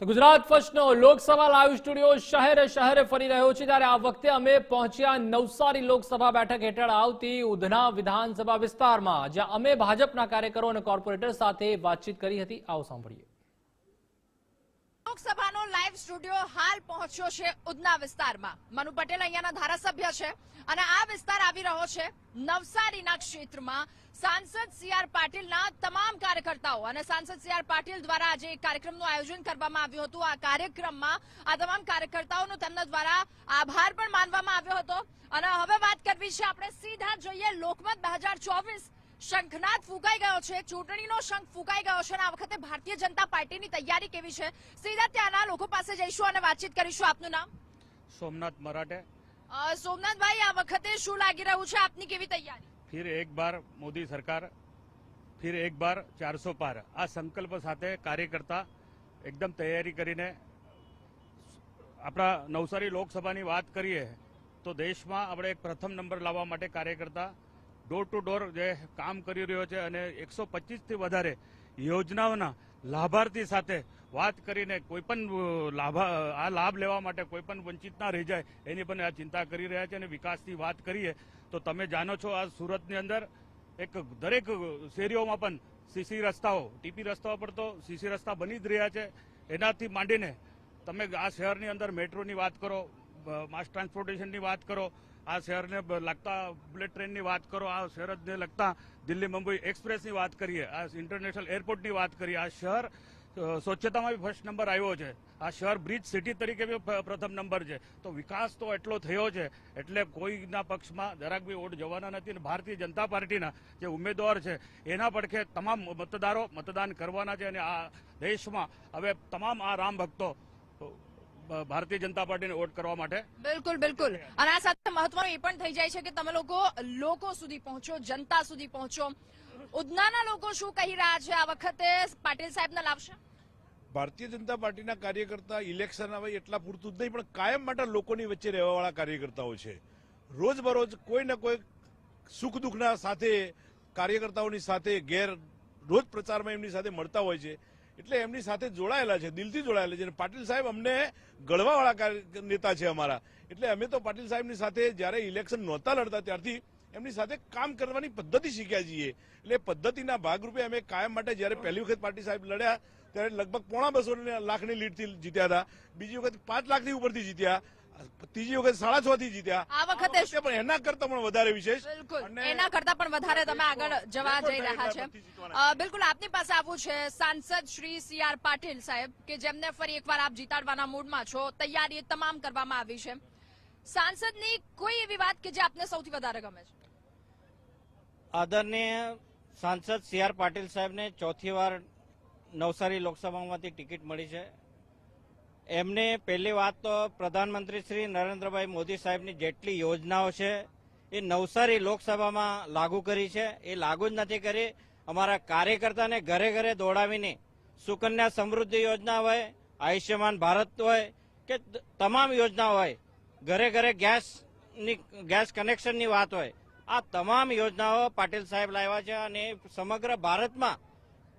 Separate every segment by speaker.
Speaker 1: તો ગુજરાત ફર્સ્ટનો Lok Sabha live studio શહેરે શહેરે ફરી રહ્યો છે. ત્યારે આ વખતે અમે પહોંચ્યા નવસારી લોકસભા બેઠક હેઠળ આવતી ઉધના વિધાનસભા વિસ્તારમાં, જ્યાં અમે ભાજપના કાર્યકરો અને કોર્પોરેટર સાથે વાતચીત કરી હતી. આવો સાંભળીએ.
Speaker 2: લોકસભાનો લાઈવ સ્ટુડિયો હાલ પહોંચ્યો છે ઉધના વિસ્તારમાં. મનુ પટેલ અહીંયાના ધારાસભ્ય છે અને આ વિસ્તાર આવી રહ્યો છે નવસારીના ક્ષેત્રમાં. સાંસદ સી આર પાટીલના તમામ કાર્યકર્તાઓ અને સાંસદ સી આર પાટીલ દ્વારા આજે એક કાર્યક્રમનું આયોજન કરવામાં આવ્યું હતું. આ કાર્યક્રમમાં આ તમામ કાર્યકર્તાઓનો તેમના દ્વારા આભાર પણ માનવામાં આવ્યો હતો. અને હવે વાત કરવી છે આપણે સીધા જોઈએ લોકમત બે હજાર ચોવીસ શંખનાદ ફૂંકાઈ ગયો છે ચૂંટણીનો શંખ ફૂંકાઈ ગયો છે અને આ વખતે ભારતીય જનતા પાર્ટીની તૈયારી કેવી છે? સીધા ત્યાંના લોકો પાસે જઈશું અને વાતચીત કરીશું. આપનું નામ?
Speaker 3: સોમનાથ
Speaker 2: મરાઠે. સોમનાથભાઈ આ વખતે શું લાગી રહ્યું છે? આપની કેવી તૈયારી?
Speaker 3: ફિર એક બાર મોદી સરકાર, ફિર એક બાર ચારસો પાર. આ સંકલ્પ સાથે કાર્યકર્તા એકદમ તૈયારી કરીને આપણા નવસારી લોકસભાની વાત કરીએ તો દેશમાં આપણે એક પ્રથમ નંબર લાવવા માટે કાર્યકર્તા ડોર ટુ ડોર જે કામ કરી રહ્યો છે અને એકસો પચીસથી વધારે યોજનાઓના લાભાર્થી સાથે વાત કરીને કોઈપણ લાભા, આ લાભ લેવા માટે કોઈપણ વંચિત ના રહી જાય એની પણ આ ચિંતા કરી રહ્યા છે અને વિકાસની વાત કરીએ તો તમે જાણો છો આ સુરતની અંદર એક દરેક શેરીઓમાં પણ સીસી રસ્તાઓ, ટીપી રસ્તાઓ પર તો સીસી રસ્તા બની જ રહ્યા છે. એનાથી માંડીને તમે આ શહેરની અંદર મેટ્રોની વાત કરો માસ ટ્રાન્સપોર્ટેશનની વાત કરો, આ શહેરને લગતા બુલેટ ટ્રેનની વાત કરો, આ શહેરને લગતા દિલ્હી મુંબઈ એક્સપ્રેસની વાત કરીએ, આ ઇન્ટરનેશનલ એરપોર્ટની વાત કરીએ, આ શહેર સ્વચ્છતામાં બી ફર્સ્ટ નંબર આવ્યો છે. આ શહેર બ્રિજ સિટી તરીકે બી પ્રથમ નંબર છે. તો વિકાસ તો એટલો થયો છે, એટલે કોઈના પક્ષમાં જરાક બી વોટ જવાના નથી અને ભારતીય જનતા પાર્ટીના જે ઉમેદવાર છે, એના પડખે તમામ મતદારો મતદાન કરવાના છે અને આ દેશમાં હવે તમામ આ રામ ભક્તો ભારતીય જનતા પાર્ટીને વોટ કરવા માટે
Speaker 2: બિલકુલ બિલકુલ. અને આ સાથે મહત્વનું એ પણ થઈ જાય છે કે તમે લોકો લોકો સુધી પહોંચો, જનતા સુધી પહોંચો. ઉધનાના લોકો શું કહી રહ્યા છે? આ વખતે પાટીલ સાહેબને લાવશે?
Speaker 4: ભારતીય જનતા પાર્ટીના કાર્યકર્તા ઇલેક્શન આવે એટલા પૂરતું જ નહીં, પણ કાયમ માટે લોકોની વચ્ચે રહેવાવાળા કાર્યકર્તાઓ છે. રોજબરોજ કોઈ ને કોઈ સુખ દુઃખના સાથે, કાર્યકર્તાઓની સાથે, ગેર રોજ પ્રચારમાં એમની સાથે મળતા હોય છે. એટલે એમની સાથે જોડાયેલા છે, દિલથી જોડાયેલા છે. અને પાટીલ સાહેબ અમને ગળવાવાળા નેતા છે અમારા. એટલે અમે તો પાટીલ સાહેબની સાથે જ્યારે ઇલેક્શન નહોતા લડતા ત્યારથી એમની સાથે કામ કરવાની પદ્ધતિ શીખ્યા છીએ. એટલે પદ્ધતિના ભાગરૂપે અમે કાયમ માટે જ્યારે પહેલી વખત પાર્ટી સાહેબ લડ્યા ત્યારે લગભગ પોણા બસો લાખની લીડથી જીત્યા હતા. બીજી વખત પાંચ લાખની ઉપરથી જીત્યા. ત્રીજી વખત સાડા છ થી જીત્યા.
Speaker 2: આ વખતે
Speaker 4: પણ એના કરતા પણ વધારે વિશેષ.
Speaker 2: એના કરતા પણ વધારે તમે આગળ જવા જઈ રહ્યા છે. બિલકુલ આપની પાસે આવવું છે સાંસદ શ્રી સી આર પાટીલ સાહેબ કે જેમને ફરી એકવાર આપ જીતાડવાના મૂડમાં છો. તૈયારી તમામ કરવામાં આવી છે. સાંસદની કોઈ એવી વાત કે જે આપને સૌથી વધારે ગમે છે?
Speaker 5: આદરણીય સાંસદ સી આર પાટીલ સાહેબને ચોથી વાર નવસારી લોકસભામાંથી ટિકિટ મળી છે. એમને પહેલી વાત તો પ્રધાનમંત્રી શ્રી નરેન્દ્રભાઈ મોદી સાહેબની જેટલી યોજનાઓ છે, એ નવસારી લોકસભામાં લાગુ કરી છે. એ લાગુ જ નથી કરી. અમારા કાર્યકર્તાને ઘરે ઘરે દોડાવીને સુકન્યા સમૃદ્ધિ યોજના હોય, આયુષ્યમાન ભારત હોય, કે તમામ યોજના હોય, ઘરે ઘરે ગેસની ગેસ કનેક્શનની વાત હોય આ તમામ યોજનાઓ પાટીલ સાહેબ લાવ્યા છે અને સમગ્ર ભારતમાં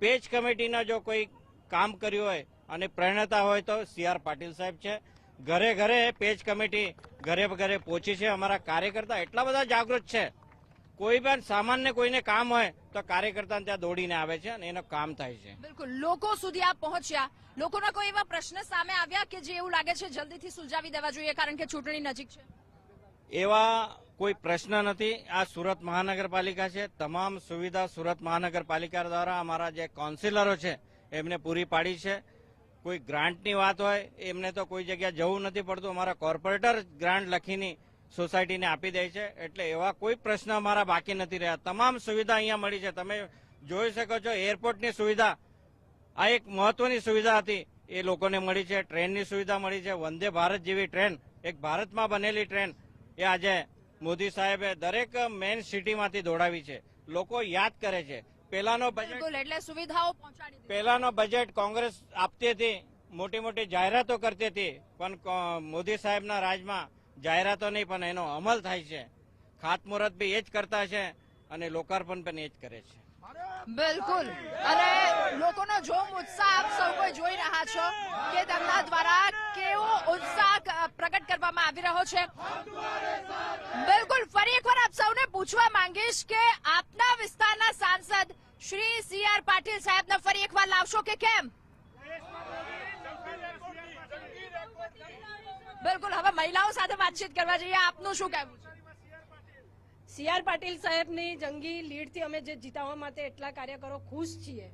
Speaker 5: પેજ કમિટીના જો કોઈ કામ કર્યું હોય અને પ્રેરણાતા હોય તો સી આર પાટીલ સાહેબ છે. ઘરે ઘરે પેજ કમિટી ઘરે ઘરે પહોંચી છે. અમારા કાર્યકર્તા એટલા બધા જાગૃત છે. કોઈ પણ સામાન્ય કોઈને કામ હોય તો કાર્યકર્તા ત્યાં દોડીને આવે છે અને એનું કામ થાય છે.
Speaker 2: બિલકુલ. લોકો સુધી આ પહોંચ્યા. લોકોના કોઈ એવા પ્રશ્ન સામે આવ્યા કે જે એવું લાગે છે જલ્દીથી સુલઝાવી દેવા જોઈએ કારણ કે ચૂંટણી નજીક છે?
Speaker 5: એવા કોઈ પ્રશ્ન નથી. આ સુરત મહાનગરપાલિકા છે. તમામ સુવિધા સુરત મહાનગરપાલિકા દ્વારા અમારા જે કાઉન્સિલરો છે, એમને પૂરી પાડી છે. કોઈ ગ્રાન્ટની વાત હોય, એમને તો કોઈ જગ્યા જવું નથી પડતું. અમારા કોર્પોરેટર ગ્રાન્ટ લખીને સોસાયટીને આપી દે છે. એટલે એવા કોઈ પ્રશ્ન અમારા બાકી નથી રહ્યા. તમામ સુવિધા અહીંયા મળી છે. તમે જોઈ શકો છો એરપોર્ટની સુવિધા, આ એક મહત્વની સુવિધા હતી. એ લોકોને મળી છે. ટ્રેનની સુવિધા મળી છે. વંદે ભારત જેવી ટ્રેન, એક ભારતમાં બનેલી ટ્રેન, એ આજે મોદી સાહેબે દરેક મેઇન સિટીમાંથી દોડાવી છે. લોકો યાદ કરે છે. પહેલાનો બજેટ
Speaker 2: એટલે સુવિધાઓ પહોંચાડી
Speaker 5: પહેલાનો બજેટ કોંગ્રેસ આપતી હતી. મોટી મોટી જાહેરાતો કરતી હતી. પણ મોદી સાહેબના રાજમાં જાહેરાતો નહીં પણ એનો અમલ થાય છે. ખાતમુહૂર્ત બી એ જ કરતા છે અને લોકાર્પણ પણ એ જ કરે છે.
Speaker 2: બિલકુલ. અને લોકોનો જો ઉત્સાહ આપ સૌ કોઈ જોઈ રહ્યા છો કે તેમના દ્વારા કેવો ઉત્સાહ પ્રગટ કરવામાં આવી રહ્યો છે. બિલકુલ, ફરી એકવાર આપ સૌને પૂછવા માંગીશ કે આપના વિસ્તારના સાંસદ શ્રી સી આર પાટીલ સાહેબને ફરી એકવાર લાવશો કે કેમ? બિલકુલ, હવે મહિલાઓ સાથે વાતચીત કરવા જઈએ. આપનું શું કહેવું છે?
Speaker 6: સી આર પાટીલ સાહેબની જંગી લીડથી અમે જે જીતાવવા માટે એટલા કાર્યકરો ખુશ છીએ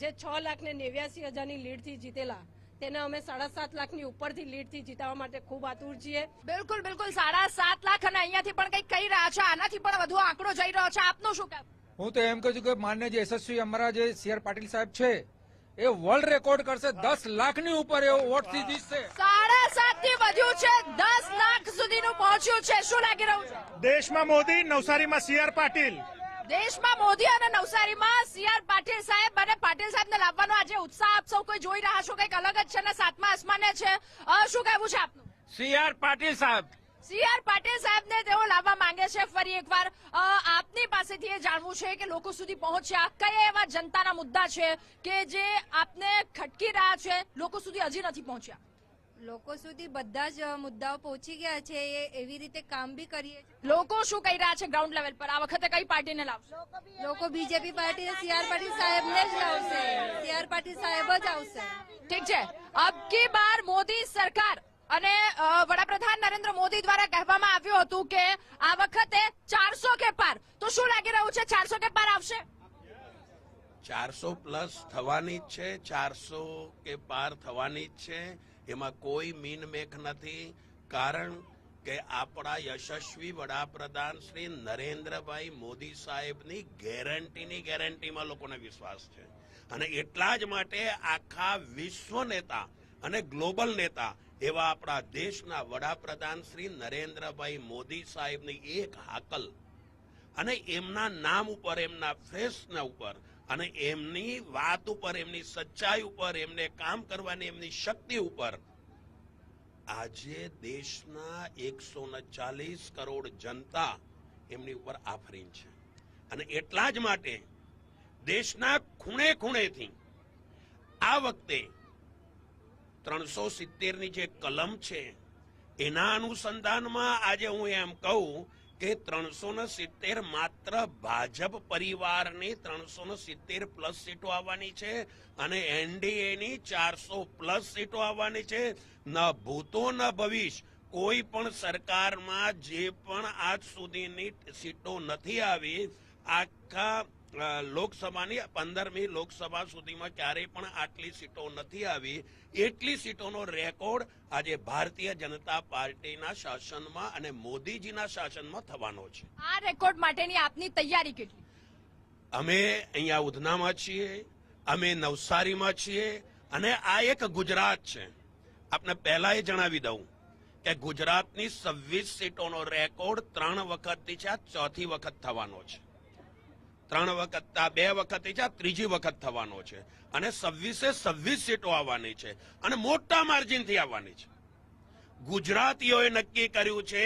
Speaker 6: જે છ લાખ ને નેવ્યાસી હજારની લીડથી જીતેલા તેને અમે સાડા સાત લાખની ઉપરથી લીડથી જીતાવવા માટે ખૂબ આતુર છીએ.
Speaker 2: બિલકુલ બિલકુલ સાડા સાત લાખ અને અહીંયાથી પણ કંઈક કહી રહ્યા છે આનાથી પણ વધુ આંકડો જઈ રહ્યો છે. આપનું શું કામ
Speaker 7: હું તો એમ કહું છું કે માન્ય જે યશસ્વી અમારા જે સી આર પાટીલ સાહેબ છે એ વર્લ્ડ રેકોર્ડ કરશે દસ લાખની ઉપર એવો વોટથી જીતશે.
Speaker 2: સાડા સાતથી વધ્યું છે દસ લાખ સુધીનું પહોંચ્યું છે. શું લાગી રહ્યું છે?
Speaker 8: દેશમાં મોદી નવસારીમાં સીઆર પાટીલ.
Speaker 2: દેશમાં મોદી અને નવસારીમાં સીઆર પાટીલ સાહેબ અને પાટીલ સાહેબને લાવવાનો આજે ઉત્સાહ આપ સૌ કોઈ જોઈ રહ્યા છો કંઈક અલગ જ છે અને સાતમા આસમાને છે. અ, શું કહેવું છે આપનું?
Speaker 7: સીઆર પાટીલ સાહેબ
Speaker 2: સી આર પાટીલ સાહેબને તેઓ લાવવા માંગે છે ફરી એકવાર. આપની પાસેથી એ જાણવું છે કે લોકો સુધી પહોંચ્યા કયા એવા જનતાના મુદ્દા છે કે જે આપને ખટકી રહ્યા છે? લોકો સુધી હજી નથી પહોંચ્યા.
Speaker 9: લોકો સુધી બધા જ મુદ્દાઓ પહોંચી ગયા છે એ એવી રીતે કામ બી કરીએ
Speaker 2: લોકો શું કહી રહ્યા છે ગ્રાઉન્ડ લેવલ પર? આ વખતે કઈ પાર્ટીને લાવશે?
Speaker 9: લોકો BJP party C R Patil સાહેબને જ લાવશે. સી આર પાટીલ સાહેબ જ આવશે.
Speaker 2: ઠીક છે. અબ કી બાર મોદી સરકાર અને વડાપ્રધાન નરેન્દ્ર મોદી દ્વારા કહેવામાં આવ્યું હતું કે આ વખતે ચારસો કે પાર. તો શું લાગી રહ્યું છે? ચારસો કે પાર આવશે?
Speaker 10: ચારસો પ્લસ થવાની જ છે, ચારસો કે પાર થવાની જ છે. એમાં કોઈ મીનમેખ નથી. કારણ કે આપણા યશસ્વી વડાપ્રધાન શ્રી નરેન્દ્રભાઈ મોદી સાહેબની ગેરંટીની ગેરંટીમાં લોકોને વિશ્વાસ છે. અને એટલા જ માટે આખા વિશ્વ નેતા અને ગ્લોબલ નેતા એવા આપણા દેશના વડાપ્રધાન શ્રી નરેન્દ્રભાઈ મોદી સાહેબની એક હાકલ અને એમના નામ ઉપર, એમના ફેસના ઉપર અને એમની વાત ઉપર, એમની સચ્ચાઈ ઉપર, એમને કામ કરવાની એમની શક્તિ ઉપર આજે દેશના એકસો ચાલીસ કરોડ જનતા એમની ઉપર આફરીન છે. અને એટલા જ માટે દેશના ખૂણે ખૂણેથી આ વખતે ત્રણસો સિત્તેરની જે કલમ છે, એના અનુસંધાનમાં આજે હું એમ કહું કે ત્રણસો ને સિત્તેર માત્ર ભાજપ પરિવારની ત્રણસો ને સિત્તેર પ્લસ સીટો આવવાની છે અને એનડીએ ની ચારસો પ્લસ સીટો આવવાની છે. ન ભૂતો, ન ભવિષ્ય, કોઈ પણ સરકારમાં જે પણ આજ સુધીની સીટો નથી આવી, આખા લોકસભાની પંદરમી લોકસભા સુધીમાં ક્યારેય પણ આટલી સીટો નથી આવી. એટલી સીટોનો રેકોર્ડ આજે ભારતીય જનતા પાર્ટીના શાસનમાં અને મોદીજીના શાસનમાં થવાનો છે.
Speaker 2: આ રેકોર્ડ માટેની આપની તૈયારી કેટલી?
Speaker 10: અમે અહીંયા ઉધનામાં છીએ અમે નવસારીમાં છીએ અને આ એક ગુજરાત છે. આપને પહેલા એ જણાવી દઉં કે ગુજરાતની છવ્વીસ સીટોનો રેકોર્ડ ત્રણ વખતથી છે આ ચોથી વખત થવાનો છે. ત્રણ વખત, આ બે વખતથી છે, આ ત્રીજી વખત થવાનો છે. અને છવ્વીસે, છવ્વીસ સીટો આવવાની છે અને મોટા માર્જિનથી આવવાની છે. ગુજરાતીઓએ નક્કી કર્યું છે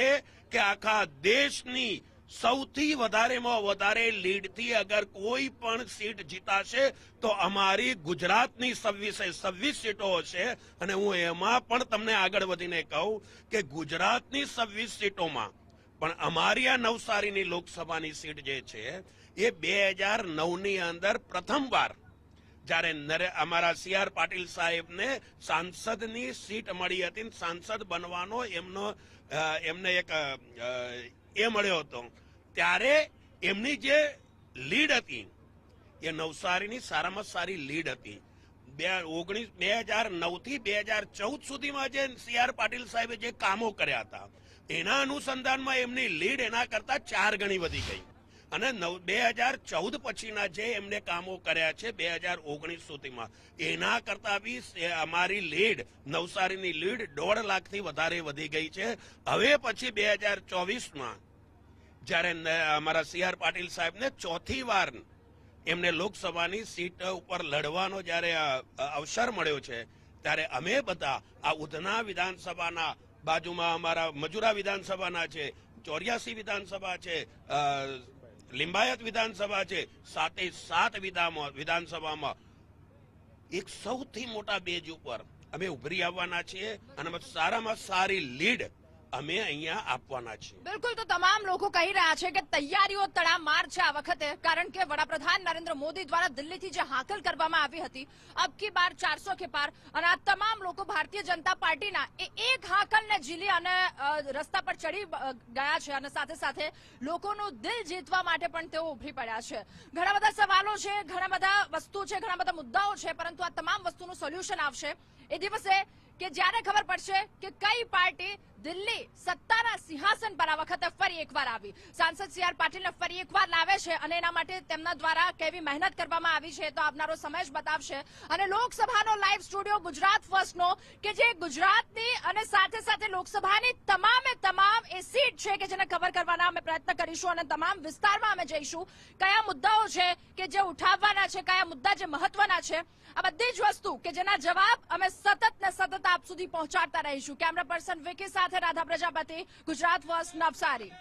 Speaker 10: કે આખા દેશની સૌથી વધારેમાં વધારે લીડથી અગર કોઈ પણ સીટ જીતાશે, તો અમારી ગુજરાતની છવ્વીસે, છવ્વીસ સીટો હશે. અને હું એમાં પણ તમને આગળ વધીને કહું કે ગુજરાતની છવ્વીસ સીટોમાં પણ અમારી આ નવસારીની લોકસભાની સીટ જે છે, એ બે હજાર નવની અંદર પ્રથમવાર જ્યારે અમારા સી આર પાટીલ સાહેબને સાંસદની સીટ મળી હતી સાંસદ બનવાનો એમનો એમને એક એ મળ્યો હતો. ત્યારે એમની જે લીડ હતી, એ નવસારીની સારામાં સારી લીડ હતી. બે, ઓગણીસ, બે હજાર નવથી બે હજાર ચૌદ સુધીમાં જે સી આર પાટીલ સાહેબે જે કામો કર્યા હતા એના અનુસંધાનમાં એમની લીડ એના કરતા ચાર ગણી વધી ગઈ. અને નવ, બે હજાર ચૌદ પછીના જે એમને કામો કર્યા છે, બે હજાર ઓગણીસ સુધીમાં, એના કરતા બી અમારી લીડ, નવસારીની લીડ દોઢ લાખથી વધારે વધી ગઈ છે. હવે પછી બે હજાર ચોવીસમાં, જ્યારે અમારા સી આર પાટીલ સાહેબને ચોથી વાર એમને લોકસભાની સીટ ઉપર લડવાનો જ્યારે અવસર મળ્યો છે, ત્યારે અમે બધા આ ઉધના વિધાનસભાના બાજુમાં અમારા મજુરા વિધાનસભાના છે, ચોર્યાસી વિધાનસભા છે લિંબાયત વિધાનસભા છે, સાતે સાત વિધાનસભામાં. એક સૌથી મોટા બેજ ઉપર અમે ઉભરી આવવાના છીએ અને સારામાં સારી લીડ અમે અહીંયા આપવાના છીએ.
Speaker 2: બિલકુલ, તો તમામ લોકો કહી રહ્યા છે કે તૈયારીઓ તડામાર છે આ વખતે, કારણ કે વડાપ્રધાન નરેન્દ્ર મોદી દ્વારા દિલ્હીથી જે હાકલ કરવામાં આવી હતી, અબ કી બાર ચારસો કે પાર, અને આ તમામ લોકો ભારતીય જનતા પાર્ટીના એ એક હાકલને ઝીલી અને રસ્તા પર ચડી ગયા છે, અને સાથે સાથે લોકોનું દિલ જીતવા માટે પણ તેઓ ઉભરી પડ્યા છે. ઘણા બધા સવાલો છે, ઘણા બધા વસ્તુ છે, ઘણા બધા મુદ્દાઓ છે, પરંતુ આ તમામ વસ્તુનું સોલ્યુશન આવશે. એ દિવસે કે જ્યારે ખબર પડશે કે કઈ પાર્ટી દિલ્હી સત્તાના સિંહાસન પર આ વખતે ફરી એકવાર આવી. સાંસદ સી આર પાટીલને ફરી એકવાર લાવે છે અને એના માટે તેમના દ્વારા કેવી મહેનત કરવામાં આવી છે તો આવનારો સમય જ બતાવશે. અને લોકસભાનો લાઈવ સ્ટુડિયો ગુજરાત ફર્સ્ટનો કે જે ગુજરાતની અને સાથે સાથે લોકસભાની તમામે તમામ એ સીટ છે કે જેને કવર કરવાના અમે પ્રયત્ન કરીશું અને તમામ વિસ્તારમાં અમે જઈશું. કયા મુદ્દાઓ છે કે જે ઉઠાવવાના છે, કયા મુદ્દા જે મહત્વના છે, આ બધી જ વસ્તુ કે જેના જવાબ અમે સતત ને સતત આપ સુધી પહોંચાડતા રહીશું. કેમેરા પર્સન વિકી સાથે રાધા પ્રજાપતિ ગુજરાત ફર્સ્ટ નવસારી.